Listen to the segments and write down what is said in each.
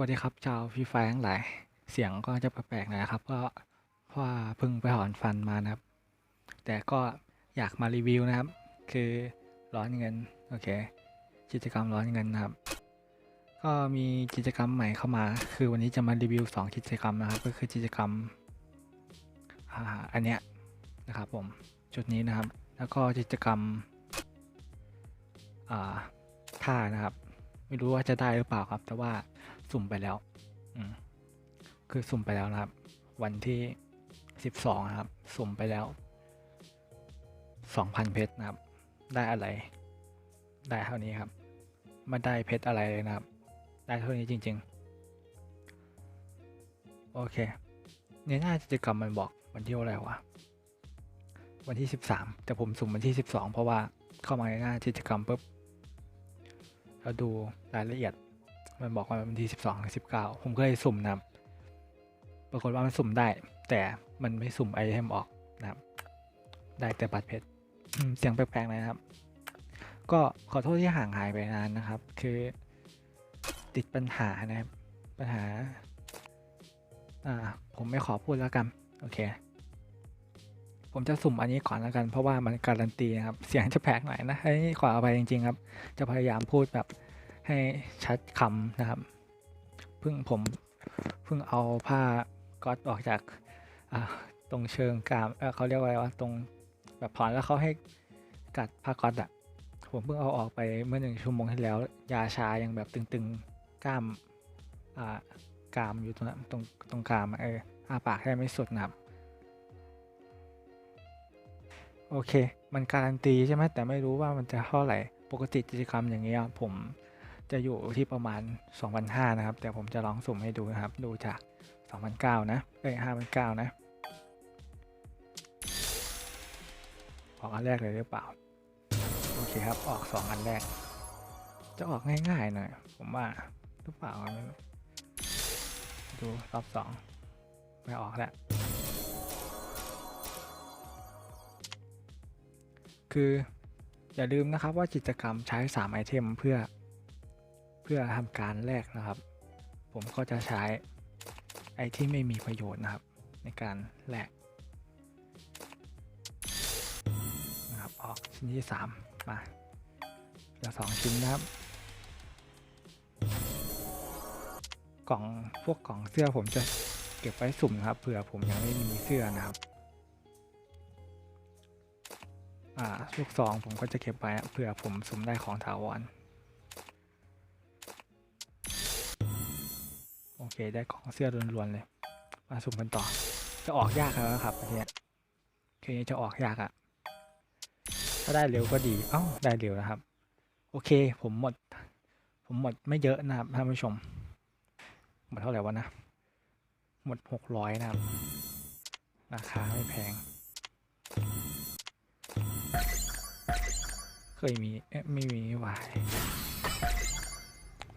วัสดีครับชาวฟรีไฟทั้งหลาย เสียงก็จะแปลกๆหน่อยนะครับ ก็เพราะว่าเพิ่งไปถอนฟันมานะครับ แต่ก็อยากมารีวิวนะครับ คือร้อนเงิน โอเค กิจกรรมร้อนเงินนะครับ ก็มีกิจกรรมใหม่เข้ามา คือวันนี้จะมารีวิว 2 กิจกรรมนะครับ ก็คือกิจกรรมอ่าอันเนี้ยนะครับผมจุดนี้นะครับ แล้วก็กิจกรรมอ่าท่านะครับ ไม่รู้ว่าจะได้หรือเปล่าครับ แต่ว่า สุ่มไปแล้ว อืมคือสุ่มไปแล้วนะครับ วันที่สิบสองนะครับ สุ่มไปแล้วสองพันเพชรนะครับ ได้อะไร ได้เท่านี้ครับไม่ได้เพชรอะไรเลยนะครับ ได้เท่านี้จริง ๆ โอเคในหน้ากิจกรรมมันบอกวันที่อะไรวะวันที่สิบสามแต่ผมสุ่มวันที่สิบสองเพราะว่าเข้ามาในหน้ากิจกรรมปุ๊บเราดูรายละเอียด มันบอกว่าวันที่สิบสองถึงสิบเก้าผมก็เลยสุ่มนะครับ ปรากฏว่ามันสุ่มได้ แต่มันไม่สุ่มไอเทมออกนะครับ ได้แต่บัตรเพชรเสียงแปลกๆนะครับ ก็ขอโทษที่ห่างหายไปนานนะครับ คือติดปัญหานะครับ ปัญหา อ่า ผมไม่ขอพูดแล้วกัน โอเค ผมจะสุ่มอันนี้ก่อนแล้วกัน เพราะว่ามันการันตีนะครับ เสียงจะแปลกหน่อยนะให้ขออภัยจริงๆครับ จะพยายามพูดแบบ ให้ชัดคำนะครับ เพิ่งผมเพิ่งเอาผ้าก๊อตออกจากตรงเชิงกรามเเขาเรียกว่าอะไรวะตรงแบบถอนแล้วเขาให้กัดผ้าก๊อตอะผมเพิ่งเอาออกไปเมื่อหนึ่งชั่วโมงที่แล้ว ยาชายังแบบตึงๆกล้ามอ่ากรามอยู่ตรงนั้นตรงตรงกรามเอออาปากได้ไม่สุดนะครับโอเค มันการันตีใช่ไหมแต่ไม่รู้ว่ามันจะเท่าไหร่ ปกติกิจกรรมอย่างเงี้ยผม จะอยู่ที่ประมาณ 2,500นะครับ แต่ผมจะลองสุ่มให้ดูนะครับ ดูจาก 2,900 นะ เอ้ย 5,900 นะออกอันแรกเลยหรือเปล่า โอเคครับ ออก 2 อันแรก จะออกง่ายๆหน่อย ผมว่าหรือเปล่าไม่รู้ดูรอบสองไม่ออกแล้ว คืออย่าลืมนะครับว่ากิจกรรมใช้ 3 ไอเทมเพื่อ เพื่อทำการแลกนะครับ ผมก็จะใช้ไอที่ไม่มีประโยชน์นะครับ ในการแลกนะครับออกชิ้นที่ 3 มาเหลือสองชิ้นนะครับ กล่องพวกกล่องเสื้อผมจะเก็บไว้สุ่มนะครับเผื่อผมยังไม่มีเสื้อนะครับอ่าลูกซองผมก็จะเก็บไว้เผื่อผมสุ่มได้ของถาวร เคได้ของเสื้อล้วนๆเลย มาสุ่มกันต่อ จะออกยากแล้วครับอันเนี้ยคือนี้จะออกยากอะถ้าได้เร็วก็ดี เอ้าได้เร็วนะครับ โอเคผมหมด ผมหมดไม่เยอะนะครับท่านผู้ชม หมดเท่าไหร่วะนะ หมดหกร้อยนะครับ ราคาไม่แพง เคยมีเอ๊ะไม่มีนี่หวาย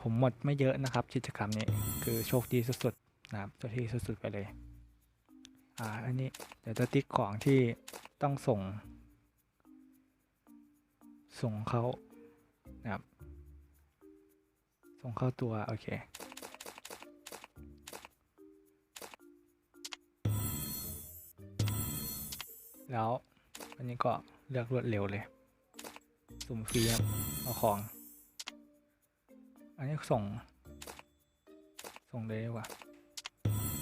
ผมหมดไม่เยอะนะครับ กิจกรรมนี้คือโชคดีสุดๆนะครับโชคดีสุดๆไปเลยอ่าอันนี้เดี๋ยวจะติ๊กของที่ต้องส่ง ส่งเขานะครับ ส่งเข้าตัว โอเคแล้วอันนี้ก็เลือกรวดเร็วเลย สุ่มฟรีครับเอาของ อันนี้ส่ง ส่งเลยดีกว่า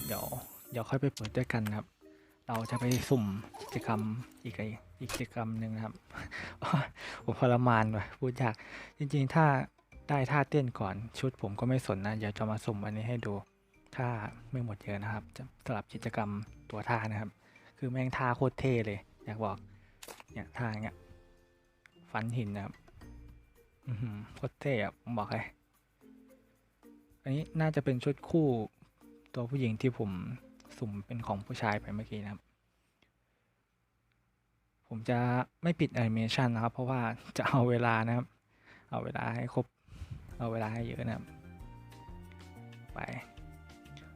เดี๋ยว เดี๋ยวค่อยไปเปิดด้วยกันนะครับ เราจะไปสุ่มกิจกรรมอีกไออีกกิจกรรมหนึ่งนะครับผมทรมานว่ะพูดยาก จริงๆ ถ้าได้ท่าเต้นก่อนชุดผมก็ไม่สนนะ เดี๋ยวจะมาสุ่มอันนี้ให้ดู ถ้าไม่หมดเยอะนะครับจะสำหรับกิจกรรมตัวท่านะครับ คือแม่งท่าโคตรเท่เลย อยากบอก เนี่ยท่าเงี้ย ฟันหินนะครับโคตรเท่อะผมบอกเลย อันนี้น่าจะเป็นชุดคู่ตัวผู้หญิงที่ผมสุ่มเป็นของผู้ชายไปเมื่อกี้นะครับ ผมจะไม่ปิดแอนิเมชันนะครับ เพราะว่าจะเอาเวลานะครับ เอาเวลาให้ครบ เอาเวลาให้เยอะนะครับ ไป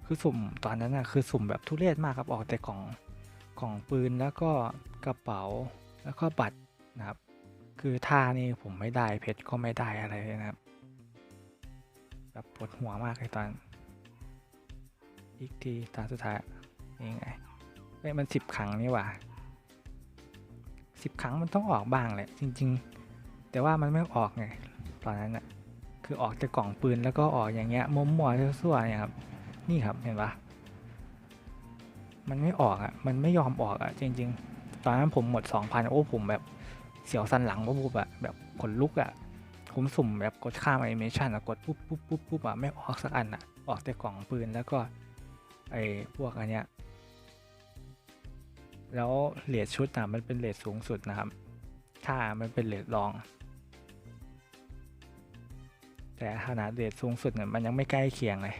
คือสุ่มตอนนั้นนะคือสุ่มแบบทุเรศมากครับ ออกแต่ของของปืนแล้วก็กระเป๋าแล้วก็บัตรนะครับ คือท่านี่ผมไม่ได้เพชรก็ไม่ได้อะไรนะครับ วดหัวมากเลยตอน อีกทีตาสุดท้ายนี่ไงเอ้ยมันสิบครั้งนี่หว่าสิบครั้งมันต้องออกบ้างแหละจริง ๆ แต่ว่ามันไม่ออกไงตอนนั้นอะคือออกจากกล่องปืนแล้วก็ออกอย่างเงี้ยมั่วๆซั่วๆเนี่ยครับนี่ครับเห็นปะมันไม่ออกอะมันไม่ยอมออกอะจริง ๆ ตอนนั้นผมหมดสองพันโอ้ผมแบบเสียวสันหลังว่าบูบอะแบบขนลุกอะ ผมสุ่มแบบกดข้ามแอนิเมชันอะกดปุ๊บปุ๊บปุ๊บปุ๊บอะไม่ออกสักอันอะออกแต่กล่องปืนแล้วก็ไอ้พวกอันเนี้ยแล้วเลทชุดอะมันเป็นเลทสูงสุดนะครับ ถ้ามันเป็นเลทรอง แต่ขนาดเลทสูงสุดเนี่ยมันยังไม่ใกล้เคียงเลย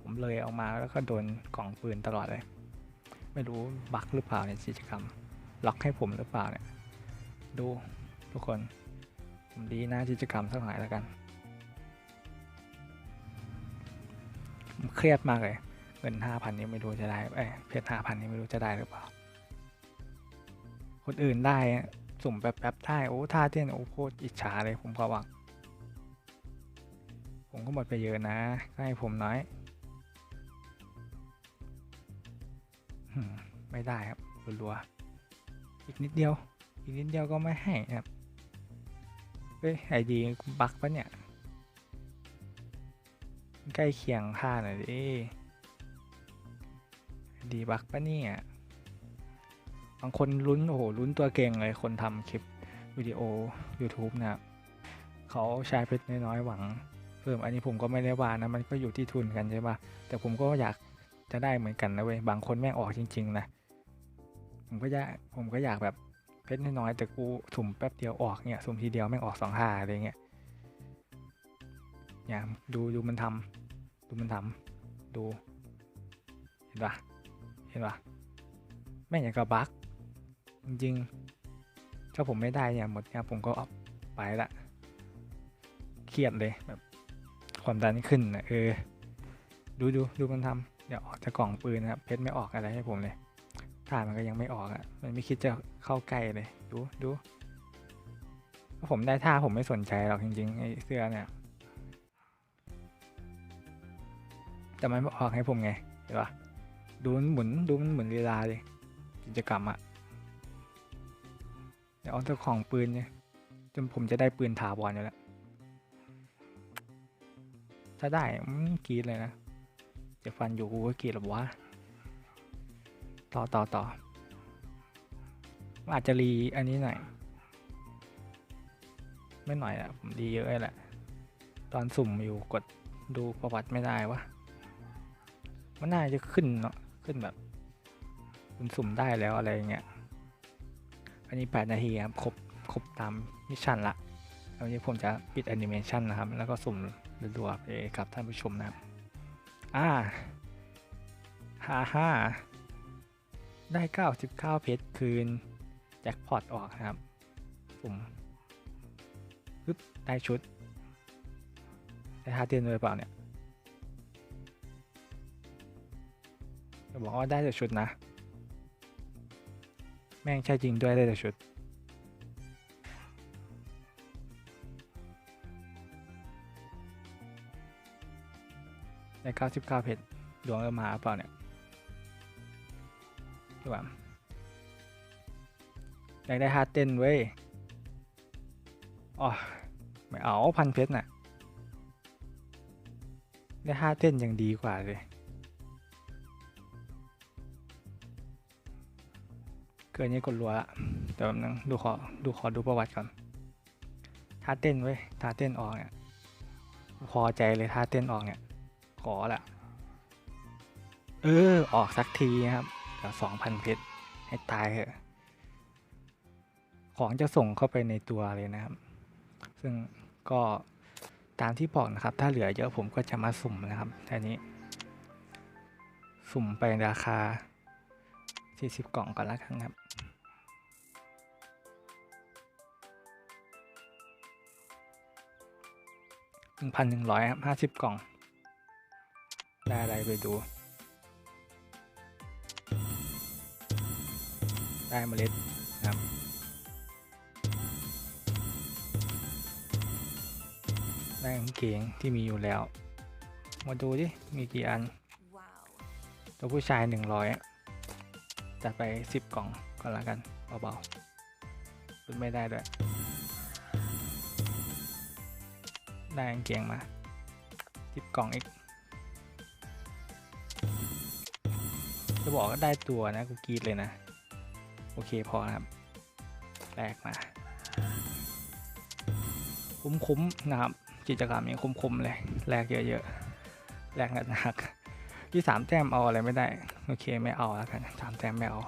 ผมเลยออกมาแล้วก็โดนกล่องปืนตลอดเลย ไม่รู้บั๊กหรือเปล่าในกิจกรรม ล็อกให้ผมหรือเปล่าเนี่ย ดูทุกคน ดีน้ากิจกรรมสักหน่อยแล้วกันเครียดมากเลย เงินห้าพันนี้ไม่รู้จะได้เอ้เพชรห้าพันนี้ไม่รู้จะได้หรือเปล่า คนอื่นได้สุ่มแป๊บๆได้โอ้ท่าเต้นโอ้โคตรอิจฉาเลยผมก็หวังผมก็หมดไปเยอะนะก็ให้ผมน้อยไม่ได้ครับรัวๆอีกนิดเดียว อีกนิดเดียวก็ไม่ให้ครับ เฮ้ยไอดีบักปะเนี่ย ใกล้เคียงค่าหน่อยดิดีบักปะเนี่ย บางคนลุ้นโอ้โหลุ้นตัวเก่งเลยคนทำคลิปวิดีโอ YouTube นะครับเขาใช้เพชรน้อยๆหวังเพิ่มอันนี้ผมก็ไม่ได้ว่านะมันก็อยู่ที่ทุนกันใช่ปะแต่ผมก็อยากจะได้เหมือนกันนะเว้ยบางคนแม่งออกจริง ๆ นะ ผมก็อยากผมก็อยากแบบ เพชรน้อยแต่กูสุ่มแป๊บเดียวออกเนี่ยสุ่มทีเดียวแม่งออกสองห้าอะไรเงี้ยเนี่ยดูดูมันทำดูมันทำดู เห็นปะเห็นปะแม่งอย่างกับบั๊กจริงๆถ้าผมไม่ได้เนี่ยหมดเนี่ยผมก็ออกไปละเครียดเลยแบบความดันขึ้นนะเออ ดูดูดูมันทำเดี๋ยวออกจากกล่องปืนนะครับเพชรไม่ออกอะไรให้ผมเลย ท่ามันก็ยังไม่ออกอะ่ะ มันไม่คิดจะเข้าใกล้เลย ดูดูถ้าผมได้ท่าผมไม่สนใจหรอกจริงๆไอ้เสื้อเนี่ย แต่มันไม่ออกให้ผมไงเห็นปะดูมันหมุนดูมันหมุนเวลาเลยกิจกรรมอะ่ะเดี๋ยวเอาจากของปืนเนี่ยจนผมจะได้ปืนถาวรอยู่แล้ว ถ้าได้กรีดเลยนะจะฟันอยู่กูก็กรีดหรอวะ ต่อต่อต่ออาจจะรีอันนี้หน่อย ไม่หน่อยอะผมดีเยอะแหละ ตอนสุ่มอยู่กดดูประวัติไม่ได้วะมันน่าจะขึ้นเนาะขึ้นแบบคุณสุ่มได้แล้วอะไรเงี้ยอันนี้ 8 นาทีครับครบครบตามมิชชั่นละวันนี้ผมจะปิดแอนิเมชันนะครับ แล้วก็สุ่มรัวๆไปกับท่านผู้ชมนะครับ อ่าฮ่าฮ่า ได้ 99 เพชรคืน แจ็คพอตออกนะครับ ผมปึ๊บได้ชุดได้ท่าเต้นด้วยเปล่าเนี่ยจะบอกว่าได้แต่ชุดนะ แม่งใช่จริงด้วยได้แต่ชุดได้99 เพชรดวงเริ่มมาเปล่าเนี่ย ดูว่าอยากได้ฮาร์เต้นเว้ยอ๋อไม่เอาพันเพชรน่ะ ได้ห้าเต้นยังดีกว่าเลย เกินนี้กดรัวละแต่แป๊บนึงดูขอดูขอดูประวัติก่อนท่าเต้นเว้ยท่าเต้นออกเนี่ยพอใจเลยท่าเต้นออกเนี่ย ขอละ เออ ออกสักทีนะครับ เดี๋ยวสองพันเพชรให้ตายเถอะ ของจะส่งเข้าไปในตัวเลยนะครับ ซึ่งก็ตามที่บอกนะครับ ถ้าเหลือเยอะผมก็จะมาสุ่มนะครับทีนี้ สุ่มไปราคา 40 กล่องก่อนล้วกันครับหนึ่งพันหนึ่งร้อยครับห้าสิบกล่อง ได้อะไรไปดู ได้เมล็ดนะครับ ได้กางเกงที่มีอยู่แล้ว มาดูดิ มีกี่อัน ตัวผู้ชายหนึ่งร้อยจัดไปสิบกล่องก่อนละกันเบาๆรุดไม่ได้ด้วย ได้กางเกงมาสิบกล่องอีกจะบอกว่าได้ตัวนะ กูกรีดเลยนะ โอเคพอนะครับแลกมา คุ้มๆนะครับ กิจกรรมนี้คุ้มๆเลยแลกเยอะๆแลกหนักๆที่สามแต้มเอาอะไรไม่ได้ โอเคไม่เอาแล้วกันสามแต้มไม่เอา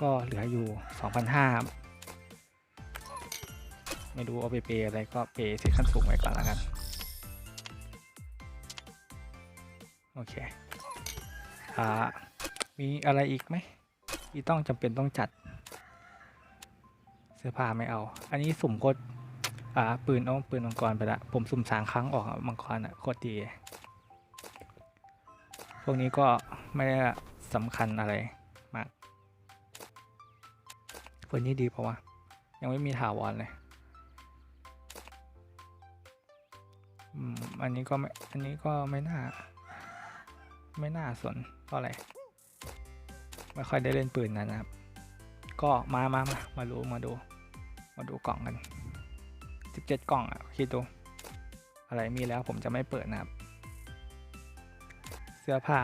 ก็เหลืออยู่สองพันห้าไม่รู้เอาไปเปย์อะไรก็เปย์เซ็ขั้นสูงไว้ก่อนแล้วกัน โอเค อ่า มีอะไรอีกไหม ที่ต้องจำเป็นต้องจัด เสื้อผ้าไม่เอา อันนี้สุ่มโคตรอ่าปืนเอาปืนมังกรไปละผมสุ่มสามครั้งออกมังกรอะโคตรดีพวกนี้ก็ไม่ได้สำคัญอะไรมากพวกนี้ดีเพราะว่ายังไม่มีถาวรเลยอืมอันนี้ก็ไม่ อันนี้ก็ไม่น่า ไม่น่าสนเพราะอะไร ไม่ค่อยได้เล่นปืนนะนะครับ ก็มามามามาดูมาดู มาดูกล่องกัน 17 กล่องอะคิดดู อะไรมีแล้วผมจะไม่เปิดนะครับ เสื้อผ้า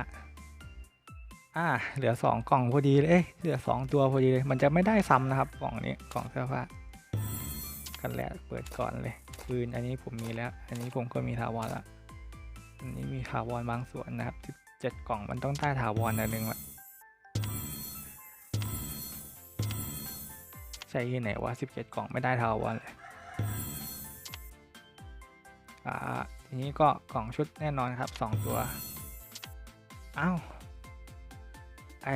อ่าเหลือ 2 กล่องพอดีเลยเอ้ยเหลือ 2 ตัวพอดีเลยมันจะไม่ได้ซ้ำนะครับกล่องนี้กล่องเสื้อผ้ากันแหละเปิดก่อนเลยปืนอันนี้ผมมีแล้ว อันนี้ผมก็มีถาวรละอันนี้มีถาวรบางส่วนนะครับ17กล่องมันต้องได้ถาวรอันหนึ่ง ใช่ที่ไหนว่า17 กล่องไม่ได้ทาววันเลยอ่าทีนี้ก็กล่องชุดแน่นอนครับ 2 ตัว อ้าวไอ้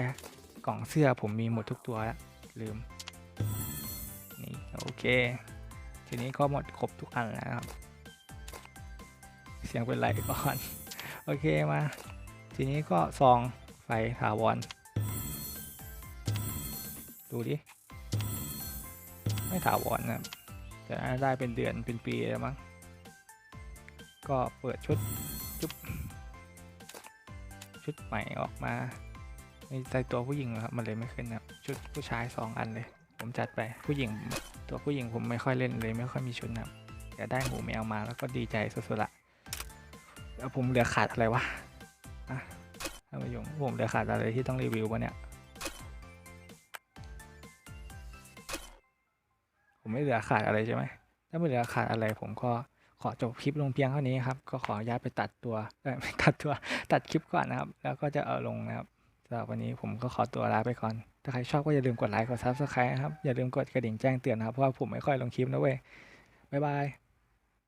กล่องเสื้อผมมีหมดทุกตัวแล้วลืม นี่ โอเค ทีนี้ก็หมดครบทุกอันแล้วครับ เสียงเป็นไรก่อน โอเคมา ทีนี้ก็ซองไฟถาวรดูดิ ไม่ถาวรนะครับแต่ได้เป็นเดือนเป็นปีแล้วมั้งก็เปิดชุดจุ๊บชุดใหม่ออกมาในใจตัวผู้หญิงครับมันเลยไม่ขึ้นนะครับชุดผู้ชายสองอันเลย ผมจัดไปผู้หญิงตัวผู้หญิงผมไม่ค่อยเล่นเลยไม่ค่อยมีชุดนะครับแต่ได้หมูแมวมาแล้วก็ดีใจสุดๆละแล้วผมเหลือขาดอะไรวะอะท่านผู้ชมผมเหลือขาดอะไรที่ต้องรีวิววะเนี่ย ไม่เหลือขาดอะไรใช่ไหมถ้าไม่เหลือขาดอะไรผมก็ขอจบคลิปลงเพียงเท่านี้ครับ ก็ขออนุญาตไปตัดตัวไม่ตัดตัวตัดคลิปก่อนนะครับ แล้วก็จะเอาลงนะครับสำหรับวันนี้ผมก็ขอตัวลาไปก่อน ถ้าใครชอบก็อย่าลืมกดไลค์กดซับสไครต์นะครับอย่าลืมกดกระดิ่งแจ้งเตือนนะครับเพราะว่าผมไม่ค่อยลงคลิปนะเว้ยบ๊ายบาย